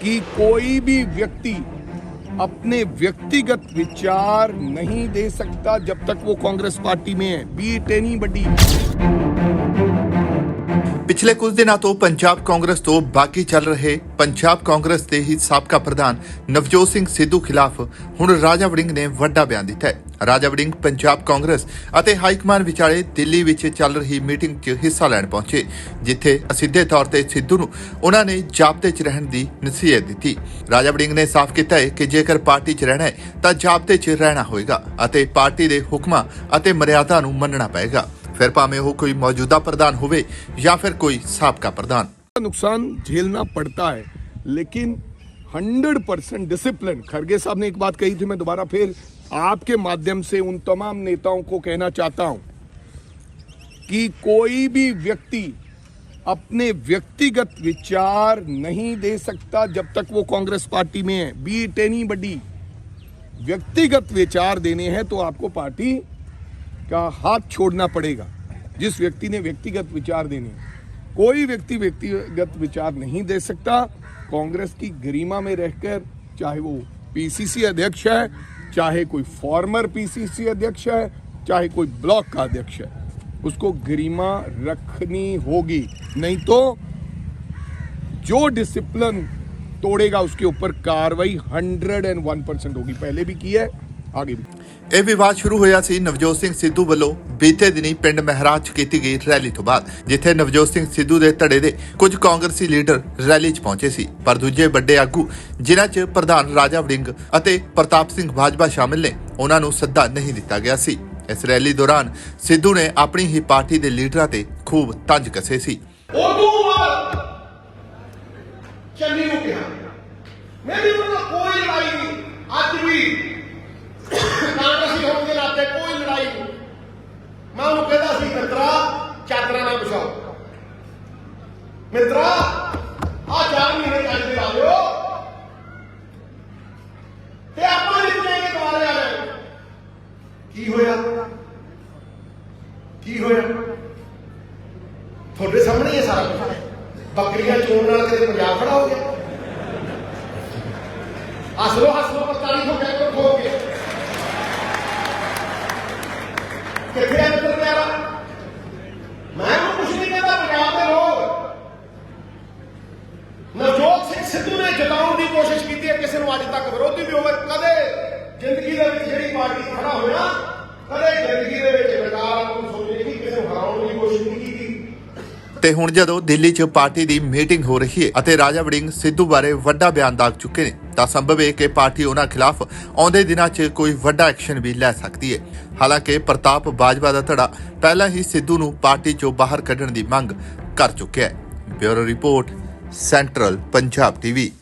कि कोई भी व्यक्ति अपने व्यक्तिगत विचार नहीं दे सकता जब तक वो कांग्रेस पार्टी में है बीट एनी बडी ਪਿਛਲੇ ਕੁਝ ਦਿਨਾਂ ਤੋਂ ਪੰਜਾਬ ਕਾਂਗਰਸ ਤੋਂ ਬਾਕੀ ਚੱਲ ਰਹੇ ਪੰਜਾਬ ਕਾਂਗਰਸ ਦੇ ਹੀ ਸਾਬਕਾ ਪ੍ਰਧਾਨ ਨਵਜੋਤ ਸਿੰਘ ਸਿੱਧੂ ਖਿਲਾਫ ਹੁਣ ਰਾਜਾ ਵੜਿੰਗ ਨੇ ਵੱਡਾ ਬਿਆਨ ਦਿੱਤਾ ਹੈ। ਰਾਜਾ ਵੜਿੰਗ ਪੰਜਾਬ ਕਾਂਗਰਸ ਅਤੇ ਹਾਈਕਮਾਨ ਵਿਚਾਲੇ ਦਿੱਲੀ ਵਿੱਚ ਚੱਲ ਰਹੀ ਮੀਟਿੰਗ 'ਚ ਹਿੱਸਾ ਲੈਣ ਪਹੁੰਚੇ, ਜਿੱਥੇ ਅਸਿੱਧੇ ਤੌਰ ਤੇ ਸਿੱਧੂ ਨੂੰ ਉਹਨਾਂ ਨੇ ਜਾਬਤੇ 'ਚ ਰਹਿਣ ਦੀ ਨਸੀਹਤ ਦਿੱਤੀ। ਰਾਜਾ ਵੜਿੰਗ ਨੇ ਸਾਫ਼ ਕੀਤਾ ਹੈ ਕਿ ਜੇਕਰ ਪਾਰਟੀ 'ਚ ਰਹਿਣਾ ਹੈ ਤਾਂ ਜਾਬਤੇ 'ਚ ਰਹਿਣਾ ਹੋਵੇਗਾ ਅਤੇ ਪਾਰਟੀ ਦੇ ਹੁਕਮਾਂ ਅਤੇ ਮਰਿਆਦਾ ਨੂੰ ਮੰਨਣਾ ਪਏਗਾ। फिर भावे कोई मौजूदा प्रधान हो या फिर कोई सबका प्रधान। नुकसान झेलना पड़ता है, लेकिन 100 परसेंट डिसिप्लिन खड़गे साहब ने एक बात कही थी, मैं दोबारा फिर आपके माध्यम से उन तमाम नेताओं को कहना चाहता हूँ कि कोई भी व्यक्ति अपने व्यक्तिगत विचार नहीं दे सकता जब तक वो कांग्रेस पार्टी में है। बी टेनी बडी। व्यक्तिगत विचार देने हैं तो आपको पार्टी का हाथ छोड़ना पड़ेगा। जिस व्यक्ति ने व्यक्तिगत विचार देने, कोई व्यक्ति व्यक्तिगत विचार नहीं दे सकता। कांग्रेस की गरिमा में रहकर, चाहे वो पीसीसी अध्यक्ष है, चाहे कोई फॉर्मर पीसीसी अध्यक्ष है, चाहे कोई ब्लॉक का अध्यक्ष है, उसको गरिमा रखनी होगी। नहीं तो जो डिसिप्लिन तोड़ेगा, उसके ऊपर कार्रवाई 101 परसेंट होगी। पहले भी की है ਆ ਗਈ ਇਹ ਵਿਵਾਦ ਸ਼ੁਰੂ ਹੋਇਆ ਸੀ ਨਵਜੋਤ ਸਿੰਘ ਸਿੱਧੂ ਵੱਲੋਂ। ਬੀਤੇ ਦਿਨੀ ਪਿੰਡ ਮਹਿਰਾਜ 'ਚ ਕੀਤੀ ਗਈ ਰੈਲੀ ਤੋਂ ਬਾਅਦ ਜਿੱਥੇ ਨਵਜੋਤ ਸਿੰਘ ਸਿੱਧੂ ਦੇ ਧੜੇ ਦੇ ਕੁਝ ਕਾਂਗਰਸੀ ਲੀਡਰ ਰੈਲੀ 'ਚ ਪਹੁੰਚੇ ਸੀ। ਪਰ ਦੂਜੇ ਵੱਡੇ ਆਗੂ ਜਿਨ੍ਹਾਂ 'ਚ ਪ੍ਰਧਾਨ ਰਾਜਾ ਵੜਿੰਗ ਅਤੇ ਪ੍ਰਤਾਪ ਸਿੰਘ ਬਾਜਵਾ ਸ਼ਾਮਿਲ ਨੇ ਉਹਨਾਂ ਨੂੰ ਸੱਦਾ ਨਹੀਂ ਦਿੱਤਾ ਗਿਆ ਸੀ। ਇਸ ਰੈਲੀ ਦੌਰਾਨ ਸਿੱਧੂ ਨੇ ਆਪਣੀ ਹੀ ਪਾਰਟੀ ਦੇ ਲੀਡਰਾਂ ਤੇ ਖੂਬ ਤੰਜ ਕਸੇ ਸੀ। ਉਦੋਂ ਬਾਅਦ ਚੰਨੀ ਨੂੰ ਕਿਹਾ ਮੈਂ ਮਿੱਤਰਾ ਆ ਚਾਰ ਮਹੀਨੇ ਚੱਜ ਦੇ ਲਾ ਲਿਓ ਤੇ ਆਪਾਂ ਨਹੀਂ ਲੈ ਕੇ ਕਮਾ ਲਿਆ ਕੀ ਹੋਇਆ? ਕੀ ਹੋਇਆ? ਤੁਹਾਡੇ ਸਾਹਮਣੇ ਇਹ ਸਾਰਾ ਕੁਝ ਬੱਕਰੀਆਂ ਚੋਣ ਨਾਲ ਕਿਤੇ ਪੰਜਾਬ ਖੜਾ ਹੋ ਗਿਆ। ਹੱਸ ਲੋ ਹੱਸ ਲੋ ਅੱਜ ਤੱਕ ਵਿਰੋਧੀ ਵੀ ਹੋਵੇ ਕਦੇ ਜ਼ਿੰਦਗੀ ਦੇ ਵਿੱਚ ਜਿਹੜੀ ਪਾਰਟੀ ਖੜਾ ਹੋਇਆ, ਕਦੇ ਜ਼ਿੰਦਗੀ ਦੇ ਵਿੱਚ ਵਿਕਾਰ ਨੂੰ ਸੋਚੇ ਕਿ ਕਿਸੇ ਹਰਾਉਣ ਦੀ ਕੋਸ਼ਿਸ਼ ਨਹੀਂ ਕੀਤੀ। ਤੇ ਹੁਣ ਜਦੋਂ ਦਿੱਲੀ 'ਚ ਪਾਰਟੀ ਦੀ ਮੀਟਿੰਗ ਹੋ ਰਹੀ ਹੈ ਅਤੇ ਰਾਜਾ ਵੜਿੰਗ ਸਿੱਧੂ ਬਾਰੇ ਵੱਡਾ ਬਿਆਨ ਦਾਗ ਚੁੱਕੇ ਨੇ, ਤਾਂ ਸੰਭਵ ਹੈ ਕਿ ਪਾਰਟੀ ਉਹਨਾਂ ਖਿਲਾਫ ਆਉਂਦੇ ਦਿਨਾਂ 'ਚ ਕੋਈ ਵੱਡਾ ਐਕਸ਼ਨ ਵੀ ਲੈ ਸਕਦੀ ਹੈ। ਹਾਲਾਂਕਿ ਪ੍ਰਤਾਪ ਬਾਜਵਾ ਦਾ ਧੜਾ ਪਹਿਲਾਂ ਹੀ ਸਿੱਧੂ ਨੂੰ ਪਾਰਟੀ 'ਚੋਂ ਬਾਹਰ ਕੱਢਣ ਦੀ ਮੰਗ ਕਰ ਚੁੱਕਿਆ ਹੈ। Bureau report, central Punjab TV.